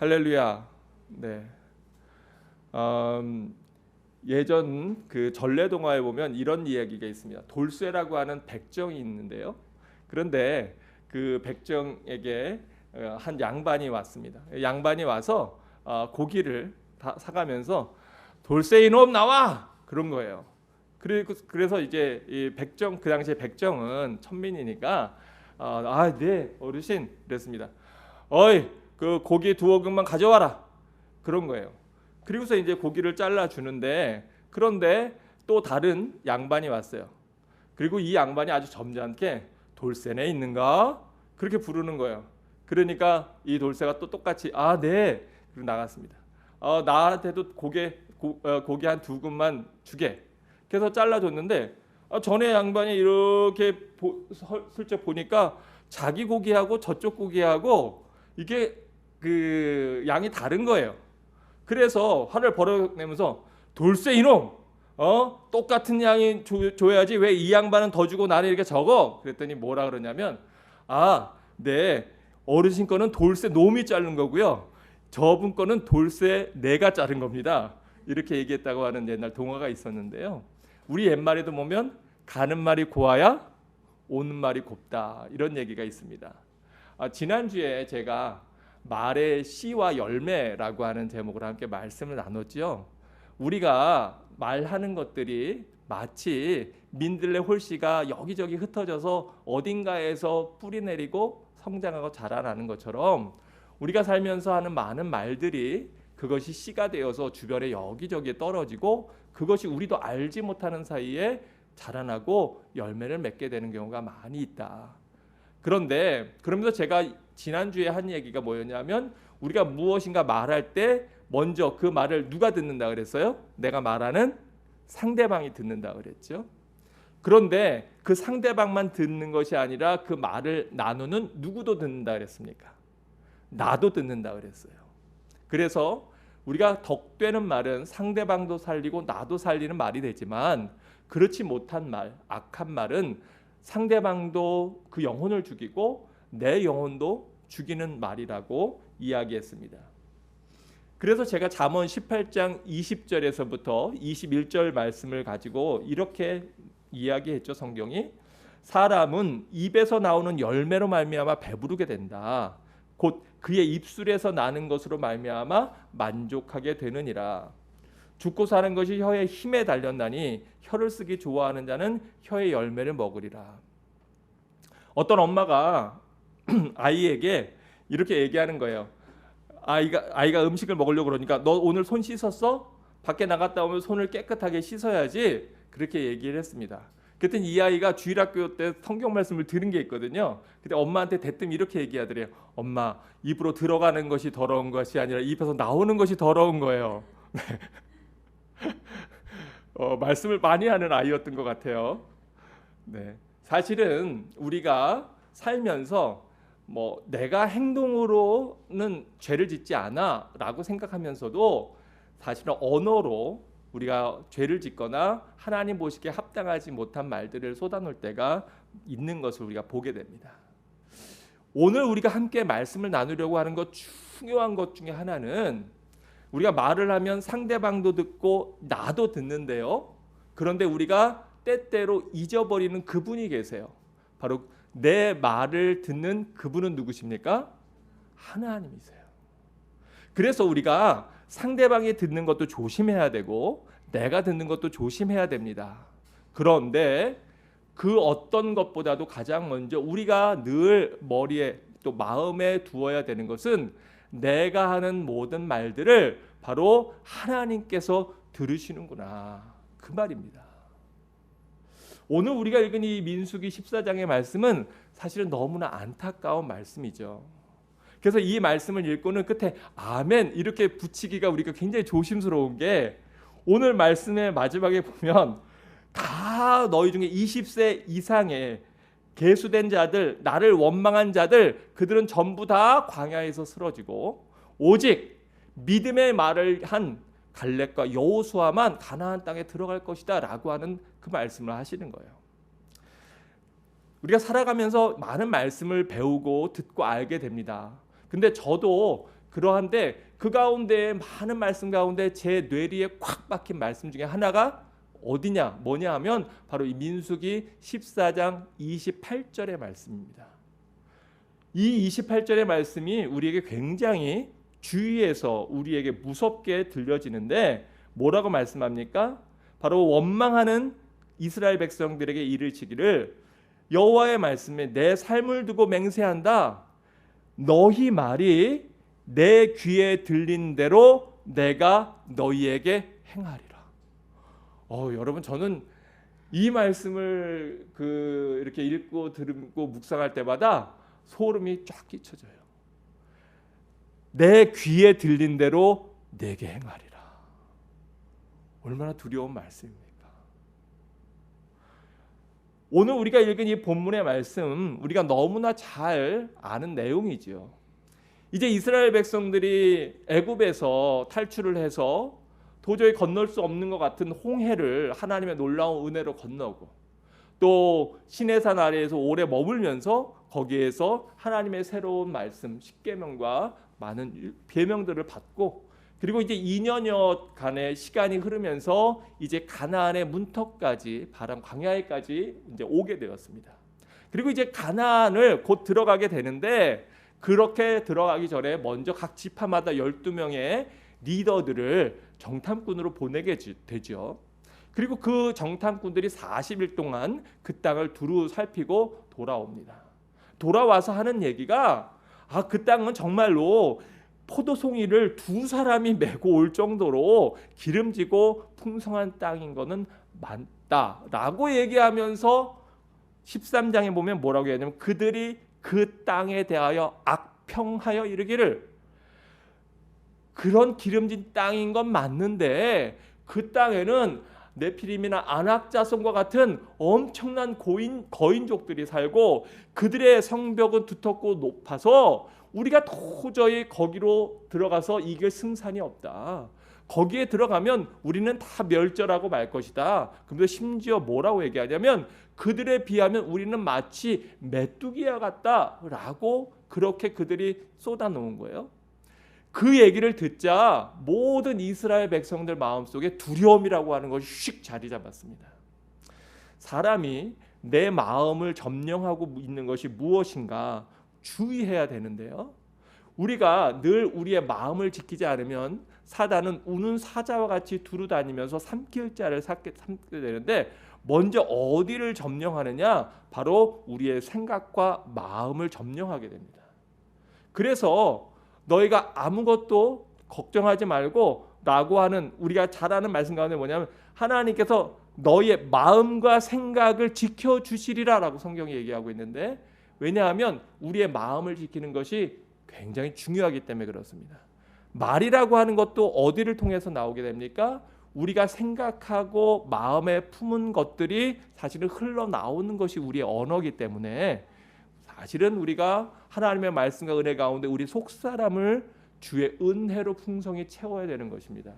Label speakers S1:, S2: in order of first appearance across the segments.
S1: 할렐루야. 네. 음, 예전 그 전래 동화에 보면 이런 이야기가 있습니다. 돌쇠라고 하는 백정이 있는데요. 그런데 그 백정에게 어, 한 양반이 왔습니다. 양반이 와서 어, 고기를 다 사가면서 돌쇠 이놈 나와 그런 거예요. 그래서 이제 이 백정 그 당시에 백정은 천민이니까 어, 아네 어르신 그랬습니다. 어이 그 고기 두어 근만 가져와라 그런 거예요. 그리고서 이제 고기를 잘라 주는데 그런데 또 다른 양반이 왔어요. 그리고 이 양반이 아주 점잖게 돌쇠네 있는가 그렇게 부르는 거예요. 그러니까 이 돌쇠가 또 똑같이 아 네. 그리고 나갔습니다. 어, 나한테도 고개 고, 어, 고기 한 두 근만 주게. 그래서 잘라줬는데 어, 전에 양반이 이렇게 보, 슬쩍 보니까 자기 고기하고 저쪽 고기하고 이게 그 양이 다른 거예요. 그래서 화를 벌어내면서 돌쇠 이놈 어 똑같은 양이 줘, 줘야지 왜 이 양반은 더 주고 나는 이렇게 적어 그랬더니 뭐라 그러냐면 아네 어르신 거는 돌쇠 놈이 자른 거고요. 저분 거는 돌쇠 내가 자른 겁니다. 이렇게 얘기했다고 하는 옛날 동화가 있었는데요. 우리 옛말에도 보면 가는 말이 고와야 오는 말이 곱다 이런 얘기가 있습니다. 아, 지난주에 제가 말의 씨와 열매라고 하는 제목으로 함께 말씀을 나눴죠. 우리가 말하는 것들이 마치 민들레 홀씨가 여기저기 흩어져서 어딘가에서 뿌리 내리고 성장하고 자라나는 것처럼 우리가 살면서 하는 많은 말들이 그것이 씨가 되어서 주변에 여기저기에 떨어지고 그것이 우리도 알지 못하는 사이에 자라나고 열매를 맺게 되는 경우가 많이 있다. 그런데 그러면서 제가 지난주에 한 얘기가 뭐였냐면 우리가 무엇인가 말할 때 먼저 그 말을 누가 듣는다 그랬어요? 내가 말하는 상대방이 듣는다 그랬죠. 그런데 그 상대방만 듣는 것이 아니라 그 말을 나누는 누구도 듣는다 그랬습니까? 나도 듣는다 그랬어요. 그래서 우리가 덕되는 말은 상대방도 살리고 나도 살리는 말이 되지만 그렇지 못한 말, 악한 말은 상대방도 그 영혼을 죽이고 내 영혼도 죽이는 말이라고 이야기했습니다. 그래서 제가 잠언 18장 20절에서부터 21절 말씀을 가지고 이렇게 이야기했죠, 성경이. 사람은 입에서 나오는 열매로 말미암아 배부르게 된다. 곧 그의 입술에서 나는 것으로 말미암아 만족하게 되느니라. 죽고 사는 것이 혀의 힘에 달렸나니 혀를 쓰기 좋아하는 자는 혀의 열매를 먹으리라. 어떤 엄마가 아이에게 이렇게 얘기하는 거예요. 아이가 아이가 음식을 먹으려고 그러니까 너 오늘 손 씻었어? 밖에 나갔다 오면 손을 깨끗하게 씻어야지. 그렇게 얘기를 했습니다. 그랬더니 이 아이가 주일학교 때 성경 말씀을 들은 게 있거든요. 근데 엄마한테 대뜸 이렇게 얘기하더래요. 엄마 입으로 들어가는 것이 더러운 것이 아니라 입에서 나오는 것이 더러운 거예요. 어, 말씀을 많이 하는 아이였던 것 같아요. 네, 사실은 우리가 살면서 뭐 내가 행동으로는 죄를 짓지 않아라고 생각하면서도 사실은 언어로 우리가 죄를 짓거나 하나님 보시기에 합당하지 못한 말들을 쏟아놓을 때가 있는 것을 우리가 보게 됩니다. 오늘 우리가 함께 말씀을 나누려고 하는 것 중요한 것 중에 하나는 우리가 말을 하면 상대방도 듣고 나도 듣는데요. 그런데 우리가 때때로 잊어버리는 그분이 계세요. 바로 내 말을 듣는 그분은 누구십니까? 하나님이세요. 그래서 우리가 상대방이 듣는 것도 조심해야 되고 내가 듣는 것도 조심해야 됩니다. 그런데 그 어떤 것보다도 가장 먼저 우리가 늘 머리에 또 마음에 두어야 되는 것은 내가 하는 모든 말들을 바로 하나님께서 들으시는구나. 그 말입니다. 오늘 우리가 읽은 이 민수기 14장의 말씀은 사실은 너무나 안타까운 말씀이죠. 그래서 이 말씀을 읽고는 끝에 아멘 이렇게 붙이기가 우리가 굉장히 조심스러운 게 오늘 말씀의 마지막에 보면 다 너희 중에 20세 이상의 계수된 자들, 나를 원망한 자들, 그들은 전부 다 광야에서 쓰러지고 오직 믿음의 말을 한 갈렙과 여호수아만 가나안 땅에 들어갈 것이다라고 하는 그 말씀을 하시는 거예요. 우리가 살아가면서 많은 말씀을 배우고 듣고 알게 됩니다. 근데 저도 그러한데 그 가운데 많은 말씀 가운데 제 뇌리에 콱 박힌 말씀 중에 하나가 어디냐 뭐냐 하면 바로 이 민수기 14장 28절의 말씀입니다. 이 28절의 말씀이 우리에게 굉장히 주위에서 우리에게 무섭게 들려지는데 뭐라고 말씀합니까? 바로 원망하는 이스라엘 백성들에게 이르시기를 여호와의 말씀에 내 삶을 두고 맹세한다. 너희 말이 내 귀에 들린 대로 내가 너희에게 행하리라. 어, 여러분 저는 이 말씀을 그 이렇게 읽고 들고 묵상할 때마다 소름이 쫙 끼쳐져요. 내 귀에 들린 대로 내게 행하리라. 얼마나 두려운 말씀입니까? 오늘 우리가 읽은 이 본문의 말씀 우리가 너무나 잘 아는 내용이지요. 이제 이스라엘 백성들이 애굽에서 탈출을 해서 도저히 건널 수 없는 것 같은 홍해를 하나님의 놀라운 은혜로 건너고 또 시내산 아래에서 오래 머물면서 거기에서 하나님의 새로운 말씀 십계명과 많은 계명들을 받고 그리고 이제 2년여 간의 시간이 흐르면서 이제 가나안의 문턱까지 바람 광야에까지 이제 오게 되었습니다. 그리고 이제 가나안을 곧 들어가게 되는데 그렇게 들어가기 전에 먼저 각 지파마다 12명의 리더들을 정탐꾼으로 보내게 되죠. 그리고 그 정탐꾼들이 40일 동안 그 땅을 두루 살피고 돌아옵니다. 돌아와서 하는 얘기가 아 그 땅은 정말로 포도송이를 두 사람이 메고 올 정도로 기름지고 풍성한 땅인 거는 맞다라고 얘기하면서 13장에 보면 뭐라고 해야냐면 그들이 그 땅에 대하여 악평하여 이르기를. 그런 기름진 땅인 건 맞는데 그 땅에는 네피림이나 안악자손과 같은 엄청난 고인 거인족들이 살고 그들의 성벽은 두텁고 높아서 우리가 도저히 거기로 들어가서 이길 승산이 없다. 거기에 들어가면 우리는 다 멸절하고 말 것이다. 그런데 심지어 뭐라고 얘기하냐면 그들에 비하면 우리는 마치 메뚜기와 같다라고 그렇게 그들이 쏟아놓은 거예요. 그 얘기를 듣자 모든 이스라엘 백성들 마음속에 두려움이라고 하는 것이 휙 자리 잡았습니다. 사람이 내 마음을 점령하고 있는 것이 무엇인가 주의해야 되는데요. 우리가 늘 우리의 마음을 지키지 않으면 사단은 우는 사자와 같이 두루 다니면서 삼킬 자를 삼게 되는데 먼저 어디를 점령하느냐? 바로 우리의 생각과 마음을 점령하게 됩니다. 그래서 너희가 아무것도 걱정하지 말고 라고 하는 우리가 잘 아는 말씀 가운데 뭐냐면 하나님께서 너희의 마음과 생각을 지켜 주시리라라고 성경이 얘기하고 있는데 왜냐하면 우리의 마음을 지키는 것이 굉장히 중요하기 때문에 그렇습니다. 말이라고 하는 것도 어디를 통해서 나오게 됩니까? 우리가 생각하고 마음에 품은 것들이 사실은 흘러나오는 것이 우리의 언어이기 때문에 사실은 우리가 하나님의 말씀과 은혜 가운데 우리 속사람을 주의 은혜로 풍성히 채워야 되는 것입니다.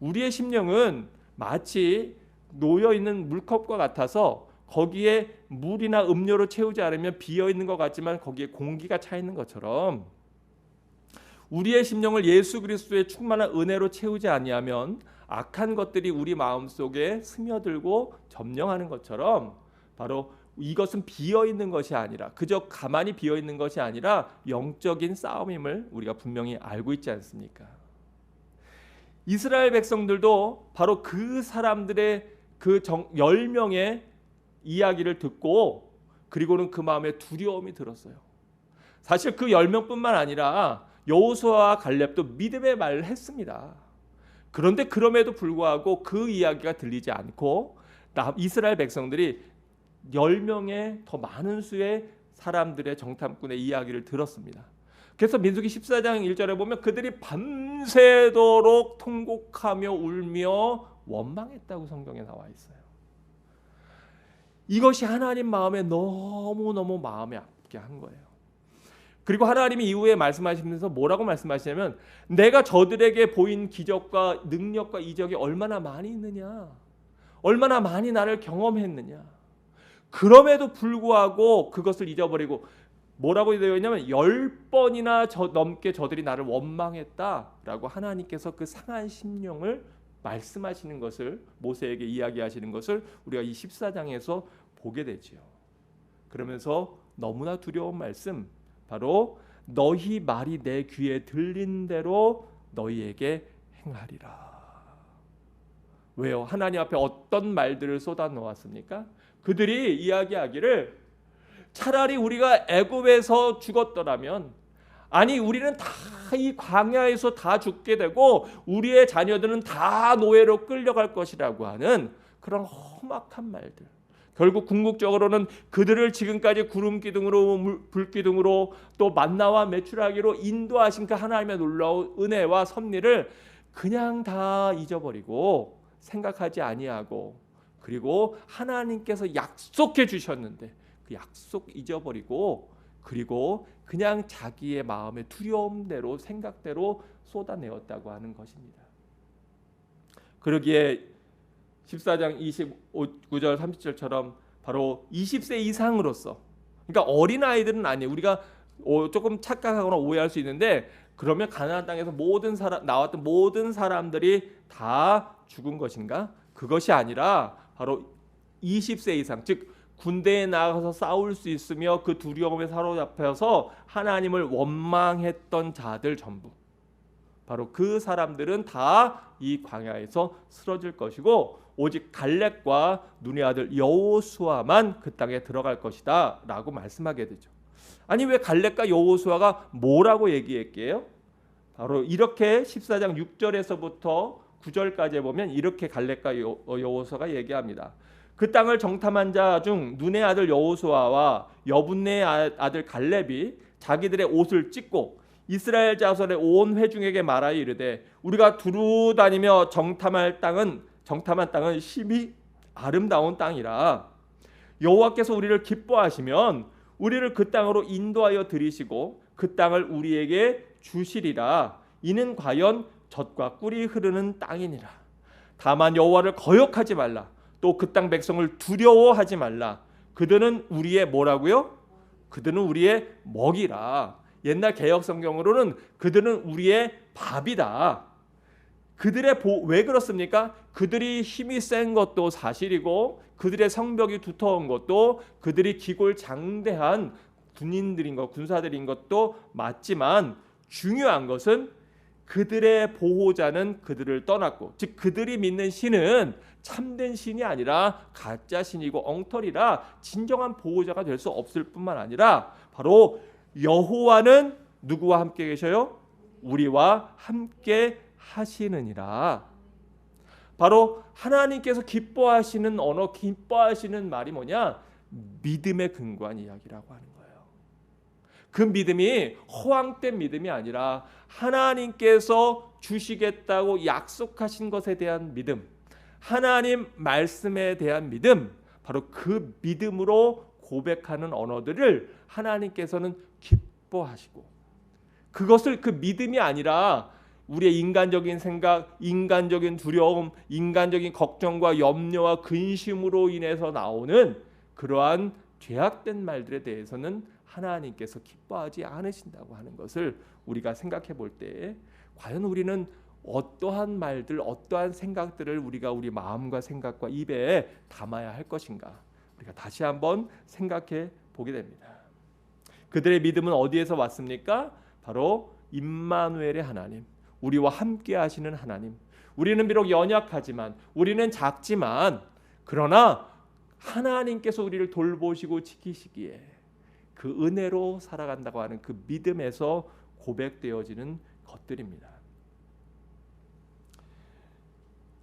S1: 우리의 심령은 마치 놓여 있는 물컵과 같아서 거기에 물이나 음료로 채우지 않으면 비어 있는 것 같지만 거기에 공기가 차 있는 것처럼 우리의 심령을 예수 그리스도의 충만한 은혜로 채우지 아니하면 악한 것들이 우리 마음 속에 스며들고 점령하는 것처럼 바로 이것은 비어 있는 것이 아니라 그저 가만히 비어 있는 것이 아니라 영적인 싸움임을 우리가 분명히 알고 있지 않습니까? 이스라엘 백성들도 바로 그 사람들의 그열 명의 이야기를 듣고 그리고는 그 마음에 두려움이 들었어요. 사실 그열 명뿐만 아니라 여호수아와 갈렙도 믿음의 말을 했습니다. 그런데 그럼에도 불구하고 그 이야기가 들리지 않고 이스라엘 백성들이 10명의 더 많은 수의 사람들의 정탐꾼의 이야기를 들었습니다. 그래서 민수기 14장 1절에 보면 그들이 밤새도록 통곡하며 울며 원망했다고 성경에 나와 있어요. 이것이 하나님 마음에 너무너무 마음에 아프게 한 거예요. 그리고 하나님이 이후에 말씀하시면서 뭐라고 말씀하시냐면 내가 저들에게 보인 기적과 능력과 이적이 얼마나 많이 있느냐. 얼마나 많이 나를 경험했느냐. 그럼에도 불구하고 그것을 잊어버리고 뭐라고 되어 있냐면 열 번이나 저, 넘게 저들이 나를 원망했다라고 하나님께서 그 상한 심령을 말씀하시는 것을 모세에게 이야기하시는 것을 우리가 이 14장에서 보게 되지요. 그러면서 너무나 두려운 말씀 바로 너희 말이 내 귀에 들린 대로 너희에게 행하리라. 왜요? 하나님 앞에 어떤 말들을 쏟아 놓았습니까? 그들이 이야기하기를 차라리 우리가 애굽에서 죽었더라면 아니 우리는 다 이 광야에서 다 죽게 되고 우리의 자녀들은 다 노예로 끌려갈 것이라고 하는 그런 험악한 말들. 결국 궁극적으로는 그들을 지금까지 구름 기둥으로 불 기둥으로 또 만나와 매출하기로 인도하신 그 하나님의 놀라운 은혜와 섭리를 그냥 다 잊어버리고 생각하지 아니하고 그리고 하나님께서 약속해 주셨는데 그 약속 잊어버리고 그리고 그냥 자기의 마음의 두려움대로 생각대로 쏟아내었다고 하는 것입니다. 그러기에 14장 29절 30절처럼 바로 20세 이상으로서 그러니까 어린 아이들은 아니에요. 우리가 조금 착각하거나 오해할 수 있는데 그러면 가나안 땅에서 모든 사람 나왔던 모든 사람들이 다 죽은 것인가? 그것이 아니라 바로 20세 이상 즉 군대에 나가서 싸울 수 있으며 그 두려움에 사로잡혀서 하나님을 원망했던 자들 전부 바로 그 사람들은 다 이 광야에서 쓰러질 것이고 오직 갈렙과 눈의 아들 여호수아만 그 땅에 들어갈 것이다라고 말씀하게 되죠. 아니 왜 갈렙과 여호수아가 뭐라고 얘기했게요? 바로 이렇게 14장 6절에서부터 9절까지 보면 이렇게 갈렙과 여호수아가 얘기합니다. 그 땅을 정탐한 자 중 눈의 아들 여호수아와 여분네의 아, 아들 갈렙이 자기들의 옷을 찢고 이스라엘 자손의 온 회중에게 말하여 이르되 우리가 두루 다니며 정탐할 땅은 정탐한 땅은 심히 아름다운 땅이라 여호와께서 우리를 기뻐하시면 우리를 그 땅으로 인도하여 들이시고 그 땅을 우리에게 주시리라 이는 과연 젖과 꿀이 흐르는 땅이니라 다만 여호와를 거역하지 말라 또 그 땅 백성을 두려워하지 말라. 그들은 우리의 뭐라고요? 그들은 우리의 먹이라. 옛날 개혁 성경으로는 그들은 우리의 밥이다. 그들의 보, 왜 그렇습니까? 그들이 힘이 센 것도 사실이고 그들의 성벽이 두터운 것도 그들이 기골 장대한 군인들인 것, 군사들인 것도 맞지만 중요한 것은 그들의 보호자는 그들을 떠났고 즉 그들이 믿는 신은 참된 신이 아니라 가짜 신이고 엉터리라 진정한 보호자가 될 수 없을 뿐만 아니라 바로 여호와는 누구와 함께 계셔요? 우리와 함께 하시느니라. 바로 하나님께서 기뻐하시는 언어, 기뻐하시는 말이 뭐냐? 믿음에 근거한 이야기라고 하는 거예요. 그 믿음이 허황된 믿음이 아니라 하나님께서 주시겠다고 약속하신 것에 대한 믿음, 하나님 말씀에 대한 믿음, 바로 그 믿음으로 고백하는 언어들을 하나님께서는 기뻐하시고 그것을 그 믿음이 아니라 우리의 인간적인 생각, 인간적인 두려움, 인간적인 걱정과 염려와 근심으로 인해서 나오는 그러한 죄악된 말들에 대해서는 하나님께서 기뻐하지 않으신다고 하는 것을 우리가 생각해 볼때 과연 우리는 어떠한 말들, 어떠한 생각들을 우리가 우리 마음과 생각과 입에 담아야 할 것인가? 우리가 다시 한번 생각해 보게 됩니다. 그들의 믿음은 어디에서 왔습니까? 바로 임마누엘의 하나님, 우리와 함께 하시는 하나님. 우리는 비록 연약하지만 우리는 작지만 그러나 하나님께서 우리를 돌보시고 지키시기에 그 은혜로 살아간다고 하는 그 믿음에서 고백되어지는 것들입니다.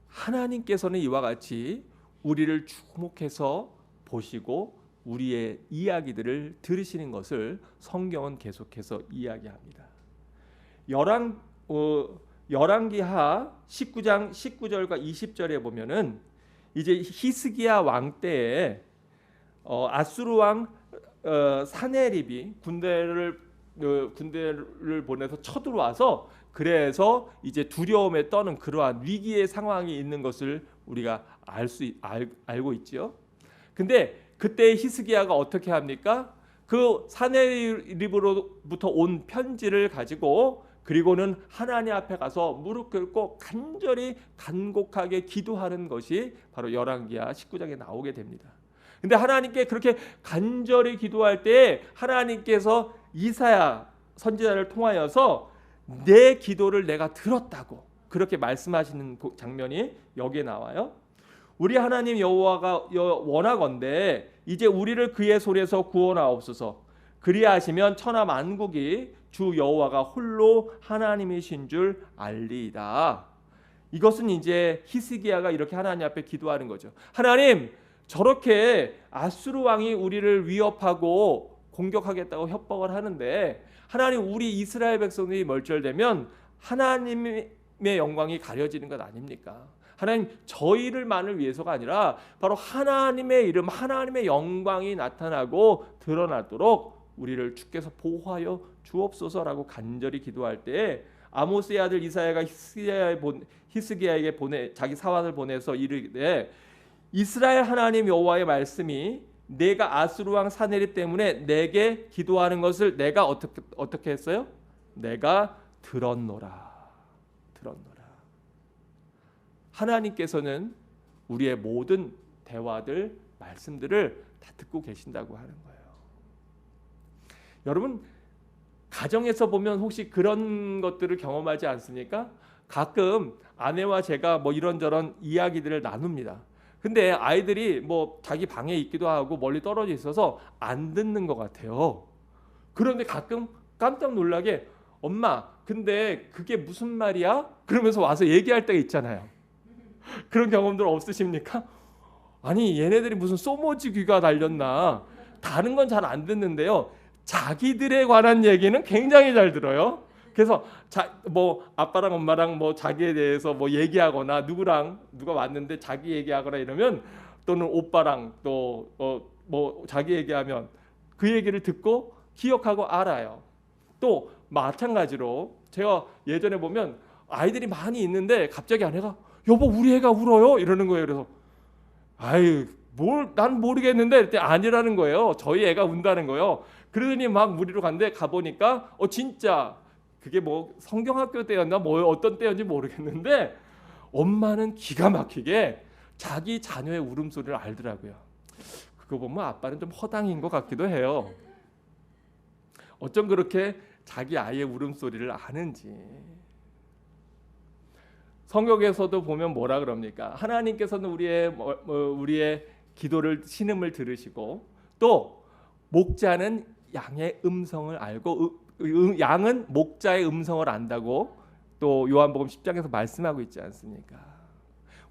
S1: 하나님께서는 이와 같이 우리를 주목해서 보시고 우리의 이야기들을 들으시는 것을 성경은 계속해서 이야기합니다. 열왕 어, 열왕기하 19장 19절과 20절에 보면은 이제 히스기야 왕 때에 어, 아수르 왕 어, 사네립이 군대를 어, 군대를 보내서 쳐들어와서 그래서 이제 두려움에 떠는 그러한 위기의 상황이 있는 것을 우리가 알 수 알고 있지요. 근데 그때 히스기야가 어떻게 합니까? 그그 사내립으로부터 온 편지를 가지고 그리고는 하나님 앞에 가서 무릎 꿇고 간절히 간곡하게 기도하는 것이 바로 열왕기하 19장에 나오게 됩니다. 근데 하나님께 그렇게 간절히 기도할 때 하나님께서 이사야 선지자를 통하여서 내 기도를 내가 들었다고 그렇게 말씀하시는 장면이 여기에 나와요. 우리 하나님 여호와가 원하건대 이제 우리를 그의 손에서 구원하옵소서. 그리하시면 천하 만국이 주 여호와가 홀로 하나님이신 줄 알리이다. 이것은 이제 히스기야가 이렇게 하나님 앞에 기도하는 거죠. 하나님 저렇게 아수르 왕이 우리를 위협하고 공격하겠다고 협박을 하는데 하나님 우리 이스라엘 백성들이 멀절되면 하나님의 영광이 가려지는 것 아닙니까? 하나님 저희를만을 위해서가 아니라 바로 하나님의 이름 하나님의 영광이 나타나고 드러나도록 우리를 주께서 보호하여 주옵소서라고 간절히 기도할 때 아모스의 아들 이사야가 히스기야에게 보내 자기 사환을 보내서 이르되 이스라엘 하나님 여호와의 말씀이 내가 아수르 왕 사네립 때문에 내게 기도하는 것을 내가 어떻게 어떻게 했어요? 내가 들었노라. 들었노라. 하나님께서는 우리의 모든 대화들 말씀들을 다 듣고 계신다고 하는 거예요. 여러분 가정에서 보면 혹시 그런 것들을 경험하지 않습니까? 가끔 아내와 제가 뭐 이런저런 이야기들을 나눕니다. 근데 아이들이 뭐 자기 방에 있기도 하고 멀리 떨어져 있어서 안 듣는 것 같아요. 그런데 가끔 깜짝 놀라게 엄마 근데 그게 무슨 말이야? 그러면서 와서 얘기할 때가 있잖아요. 그런 경험들 없으십니까? 아니 얘네들이 무슨 소모지 귀가 달렸나 다른 건 잘 안 듣는데요. 자기들에 관한 얘기는 굉장히 잘 들어요. 그래서 자, 뭐 아빠랑 엄마랑 뭐 자기에 대해서 뭐 얘기하거나 누구랑 누가 왔는데 자기 얘기하거나 이러면 또는 오빠랑 또뭐 어, 자기 얘기하면 그 얘기를 듣고 기억하고 알아요. 또 마찬가지로 제가 예전에 보면 아이들이 많이 있는데 갑자기 아내가 여보 우리 애가 울어요 이러는 거예요. 그래서 아유 뭘난 모르겠는데 그때 아니라는 거예요. 저희 애가 운다는 거예요. 그러더니 막 무리로 간데 가 보니까 어 진짜 그게 뭐 성경학교 때였나 뭐 어떤 때였는지 모르겠는데 엄마는 기가 막히게 자기 자녀의 울음소리를 알더라고요. 그거 보면 아빠는 좀 허당인 것 같기도 해요. 어쩜 그렇게 자기 아이의 울음소리를 아는지. 성경에서도 보면 뭐라 그럽니까? 하나님께서는 우리의 뭐, 뭐, 우리의 기도를 신음을 들으시고 또 목자는 양의 음성을 알고 양은 목자의 음성을 안다고 또 요한복음 10장에서 말씀하고 있지 않습니까?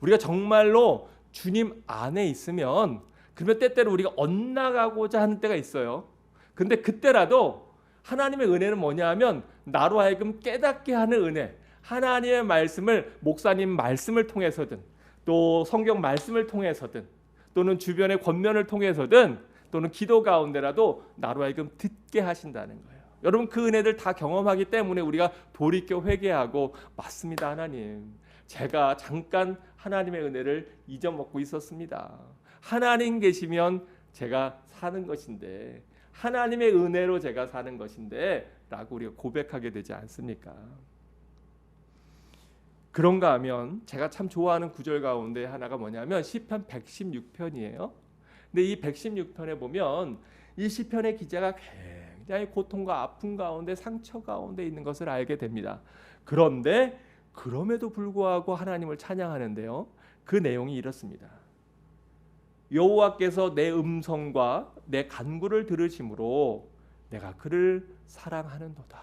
S1: 우리가 정말로 주님 안에 있으면 그러면 때때로 우리가 엇나가고자 하는 때가 있어요. 근데 그때라도 하나님의 은혜는 뭐냐 하면 나로 하여금 깨닫게 하는 은혜. 하나님의 말씀을 목사님 말씀을 통해서든 또 성경 말씀을 통해서든 또는 주변의 권면을 통해서든 또는 기도 가운데라도 나로 하여금 듣게 하신다는 거예요. 여러분 그 은혜들 다 경험하기 때문에 우리가 돌이켜 회개하고 맞습니다 하나님. 제가 잠깐 하나님의 은혜를 잊어먹고 있었습니다. 하나님 계시면 제가 사는 것인데 하나님의 은혜로 제가 사는 것인데 라고 우리가 고백하게 되지 않습니까? 그런가 하면 제가 참 좋아하는 구절 가운데 하나가 뭐냐면 시편 116편이에요. 근데 이 116편에 보면 이 시편의 기자가 굉장히 고통과 아픔 가운데 상처 가운데 있는 것을 알게 됩니다. 그런데 그럼에도 불구하고 하나님을 찬양하는데요. 그 내용이 이렇습니다. 여호와께서 내 음성과 내 간구를 들으심으로 내가 그를 사랑하는도다.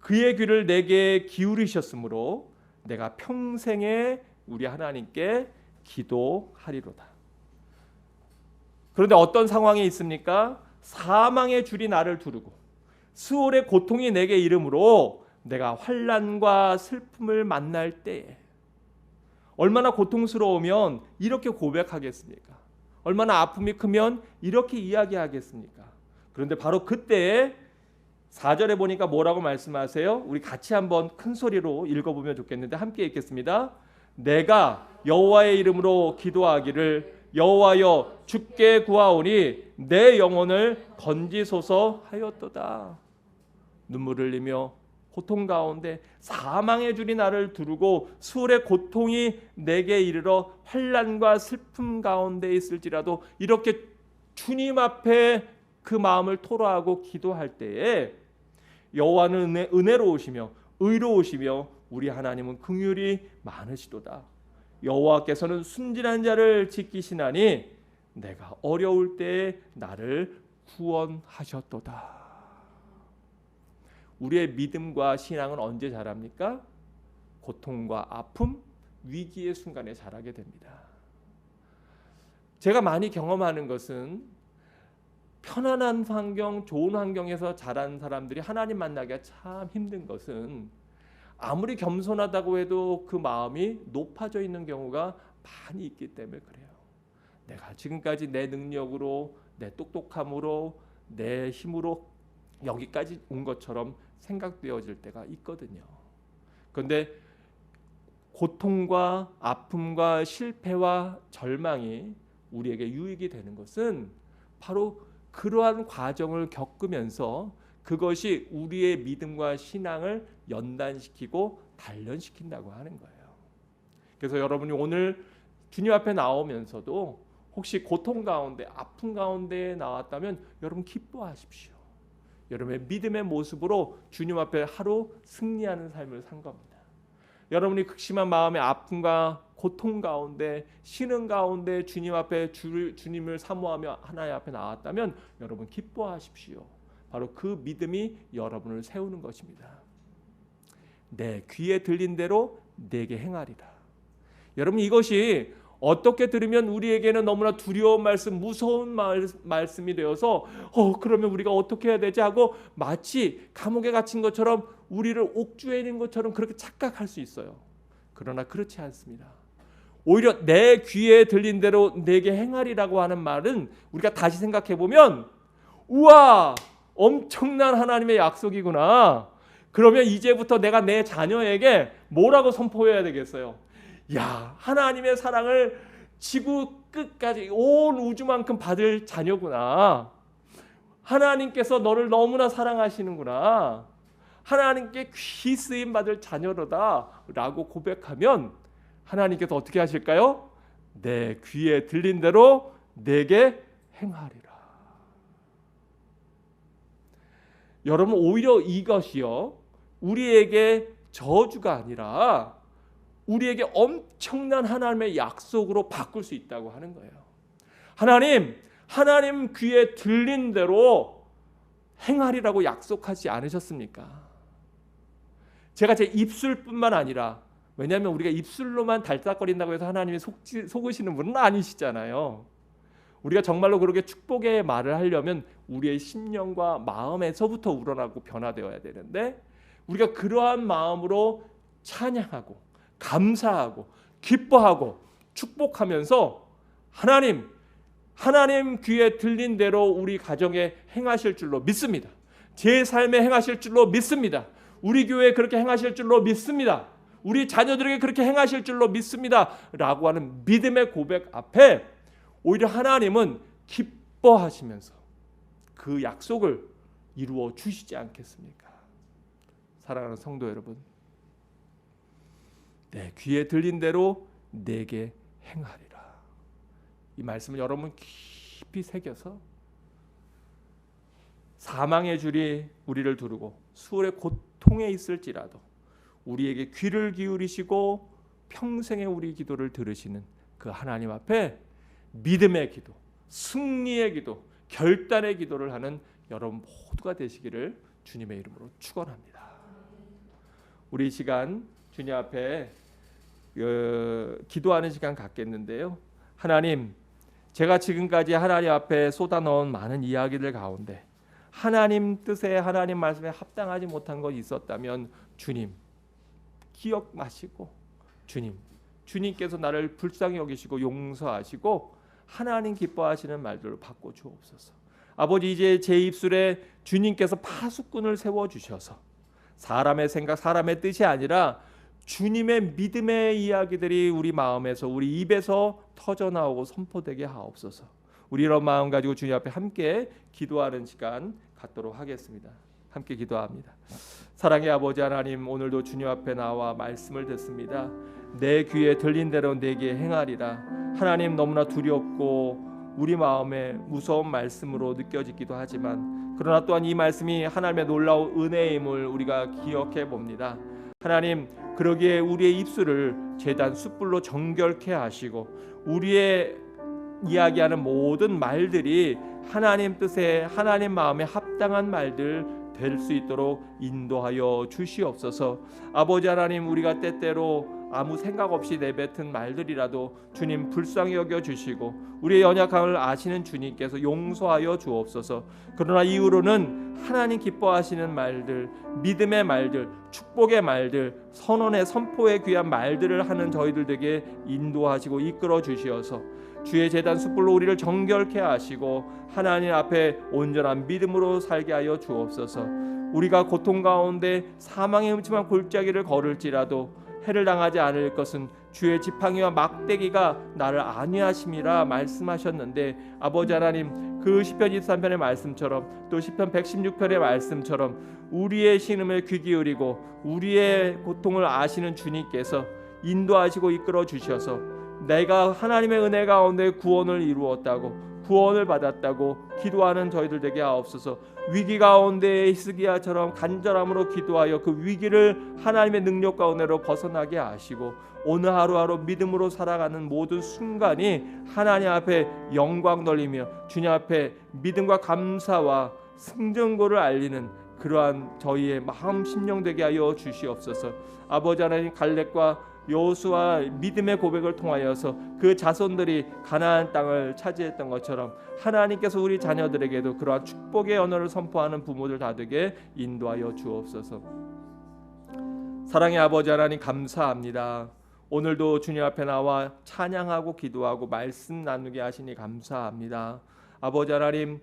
S1: 그의 귀를 내게 기울이셨으므로 내가 평생에 우리 하나님께 기도하리로다. 그런데 어떤 상황이 있습니까? 사망의 줄이 나를 두르고 수월의 고통이 내게 이름으로 내가 환란과 슬픔을 만날 때에 얼마나 고통스러우면 이렇게 고백하겠습니까? 얼마나 아픔이 크면 이렇게 이야기하겠습니까? 그런데 바로 그때에 4절에 보니까 뭐라고 말씀하세요? 우리 같이 한번 큰 소리로 읽어보면 좋겠는데 함께 읽겠습니다. 내가 여호와의 이름으로 기도하기를 여호와여 주께 구하오니 내 영혼을 건지소서 하였도다. 눈물을 흘리며 고통 가운데 사망의 줄이 나를 두르고 수월의 고통이 내게 이르러 환란과 슬픔 가운데 있을지라도 이렇게 주님 앞에 그 마음을 토로하고 기도할 때에 여호와는 은혜, 은혜로우시며 의로우시며 우리 하나님은 긍휼이 많으시도다. 여호와께서는 순진한 자를 지키시나니 내가 어려울 때에 나를 구원하셨도다. 우리의 믿음과 신앙은 언제 자랍니까? 고통과 아픔, 위기의 순간에 자라게 됩니다. 제가 많이 경험하는 것은 편안한 환경, 좋은 환경에서 자란 사람들이 하나님 만나기가 참 힘든 것은 아무리 겸손하다고 해도 그 마음이 높아져 있는 경우가 많이 있기 때문에 그래요. 내가 지금까지 내 능력으로, 내 똑똑함으로, 내 힘으로 여기까지 온 것처럼 생각되어질 때가 있거든요. 그런데 고통과 아픔과 실패와 절망이 우리에게 유익이 되는 것은 바로 그러한 과정을 겪으면서 그것이 우리의 믿음과 신앙을 연단시키고 단련시킨다고 하는 거예요. 그래서 여러분이 오늘 주님 앞에 나오면서도 혹시 고통 가운데 아픔 가운데 나왔다면 여러분 기뻐하십시오. 여러분의 믿음의 모습으로 주님 앞에 하루 승리하는 삶을 산 겁니다. 여러분이 극심한 마음의 아픔과 고통 가운데 쉬는 가운데 주님 앞에 주, 주님을 사모하며 하나님 앞에 나왔다면 여러분 기뻐하십시오. 바로 그 믿음이 여러분을 세우는 것입니다. 내 귀에 들린 대로 내게 행하리라. 여러분 이것이 어떻게 들으면 우리에게는 너무나 두려운 말씀, 무서운 말, 말씀이 되어서 어 그러면 우리가 어떻게 해야 되지 하고 마치 감옥에 갇힌 것처럼 우리를 옥주에 있는 것처럼 그렇게 착각할 수 있어요. 그러나 그렇지 않습니다. 오히려 내 귀에 들린 대로 내게 행하리라고 하는 말은 우리가 다시 생각해 보면 우와 엄청난 하나님의 약속이구나. 그러면 이제부터 내가 내 자녀에게 뭐라고 선포해야 되겠어요? 야, 하나님의 사랑을 지구 끝까지 온 우주만큼 받을 자녀구나. 하나님께서 너를 너무나 사랑하시는구나. 하나님께 귀 쓰임 받을 자녀로다라고 고백하면 하나님께서 어떻게 하실까요? 내 귀에 들린 대로 내게 행하리라. 여러분 오히려 이것이요 우리에게 저주가 아니라 우리에게 엄청난 하나님의 약속으로 바꿀 수 있다고 하는 거예요. 하나님, 하나님 귀에 들린 대로 행하리라고 약속하지 않으셨습니까? 제가 제 입술뿐만 아니라 왜냐하면 우리가 입술로만 달싹거린다고 해서 하나님이 속지, 속으시는 분은 아니시잖아요. 우리가 정말로 그렇게 축복의 말을 하려면 우리의 심령과 마음에서부터 우러나고 변화되어야 되는데 우리가 그러한 마음으로 찬양하고 감사하고 기뻐하고 축복하면서 하나님 하나님 귀에 들린 대로 우리 가정에 행하실 줄로 믿습니다. 제 삶에 행하실 줄로 믿습니다. 우리 교회에 그렇게 행하실 줄로 믿습니다. 우리 자녀들에게 그렇게 행하실 줄로 믿습니다. 라고 하는 믿음의 고백 앞에 오히려 하나님은 기뻐하시면서 그 약속을 이루어 주시지 않겠습니까? 사랑하는 성도 여러분, 내 귀에 들린 대로 내게 행하리라. 이 말씀을 여러분 깊이 새겨서 사망의 줄이 우리를 두르고 수월의 고통에 있을지라도 우리에게 귀를 기울이시고 평생의 우리 기도를 들으시는 그 하나님 앞에 믿음의 기도, 승리의 기도, 결단의 기도를 하는 여러분 모두가 되시기를 주님의 이름으로 축원합니다. 우리 시간 주님 앞에 어, 기도하는 시간 갖겠는데요. 하나님, 제가 지금까지 하나님 앞에 쏟아넣은 많은 이야기들 가운데 하나님 뜻에 하나님 말씀에 합당하지 못한 것이 있었다면 주님 기억마시고 주님 주님께서 나를 불쌍히 여기시고 용서하시고 하나님 기뻐하시는 말들로 바꿔 주옵소서. 아버지 이제 제 입술에 주님께서 파수꾼을 세워 주셔서 사람의 생각, 사람의 뜻이 아니라 주님의 믿음의 이야기들이 우리 마음에서 우리 입에서 터져 나오고 선포되게 하옵소서. 우리 이런 마음 가지고 주님 앞에 함께 기도하는 시간 갖도록 하겠습니다. 함께 기도합니다. 사랑의 아버지 하나님 오늘도 주님 앞에 나와 말씀을 듣습니다. 내 귀에 들린 대로 내게 행하리라. 하나님 너무나 두렵고 우리 마음에 무서운 말씀으로 느껴지기도 하지만 그러나 또한 이 말씀이 하나님의 놀라운 은혜임을 우리가 기억해 봅니다. 하나님 그러기에 우리의 입술을 제단 숯불로 정결케 하시고 우리의 이야기하는 모든 말들이 하나님 뜻에 하나님 마음에 합당한 말들 될 수 있도록 인도하여 주시옵소서. 아버지 하나님 우리가 때때로 아무 생각 없이 내뱉은 말들이라도 주님 불쌍히 여겨 주시고 우리의 연약함을 아시는 주님께서 용서하여 주옵소서. 그러나 이후로는 하나님 기뻐하시는 말들, 믿음의 말들, 축복의 말들, 선언의 선포의 귀한 말들을 하는 저희들 에게 인도하시고 이끌어 주시어서 주의 재단 숯불로 우리를 정결케 하시고 하나님 앞에 온전한 믿음으로 살게 하여 주옵소서. 우리가 고통 가운데 사망의 음침한 골짜기를 걸을지라도 해를 당하지 않을 것은 주의 지팡이와 막대기가 나를 안위하심이라 말씀하셨는데 아버지 하나님 그 시편 23편의 말씀처럼 또 시편 116편의 말씀처럼 우리의 신음에 귀 기울이고 우리의 고통을 아시는 주님께서 인도하시고 이끌어 주셔서 내가 하나님의 은혜 가운데 구원을 이루었다고 구원을 받았다고 기도하는 저희들 되게 하옵소서. 위기 가운데 히스기야처럼 간절함으로 기도하여 그 위기를 하나님의 능력 가운데로 벗어나게 하시고 오늘 하루하루 믿음으로 살아가는 모든 순간이 하나님 앞에 영광 돌리며 주님 앞에 믿음과 감사와 승전고를 알리는 그러한 저희의 마음 심령 되게 하여 주시옵소서. 아버지 하나님 갈렙과 여호수아 믿음의 고백을 통하여서 그 자손들이 가나안 땅을 차지했던 것처럼 하나님께서 우리 자녀들에게도 그러한 축복의 언어를 선포하는 부모들 다 되게 인도하여 주옵소서. 사랑의 아버지 하나님 감사합니다. 오늘도 주님 앞에 나와 찬양하고 기도하고 말씀 나누게 하시니 감사합니다. 아버지 하나님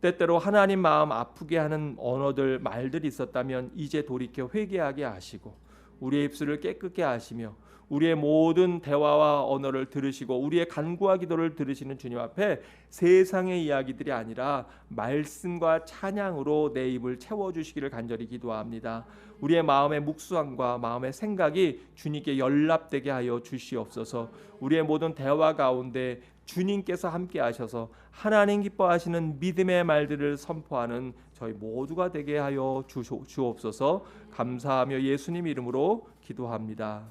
S1: 때때로 하나님 마음 아프게 하는 언어들 말들이 있었다면 이제 돌이켜 회개하게 하시고 우리의 입술을 깨끗게 하시며 우리의 모든 대화와 언어를 들으시고 우리의 간구와 기도를 들으시는 주님 앞에 세상의 이야기들이 아니라 말씀과 찬양으로 내 입을 채워 주시기를 간절히 기도합니다. 우리의 마음의 묵수함과 마음의 생각이 주님께 연락되게 하여 주시옵소서. 우리의 모든 대화 가운데 주님께서 함께 하셔서 하나님 기뻐하시는 믿음의 말들을 선포하는 저희 모두가 되게 하여 주옵소서. 감사하며 예수님 이름으로 기도합니다.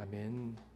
S1: 아멘.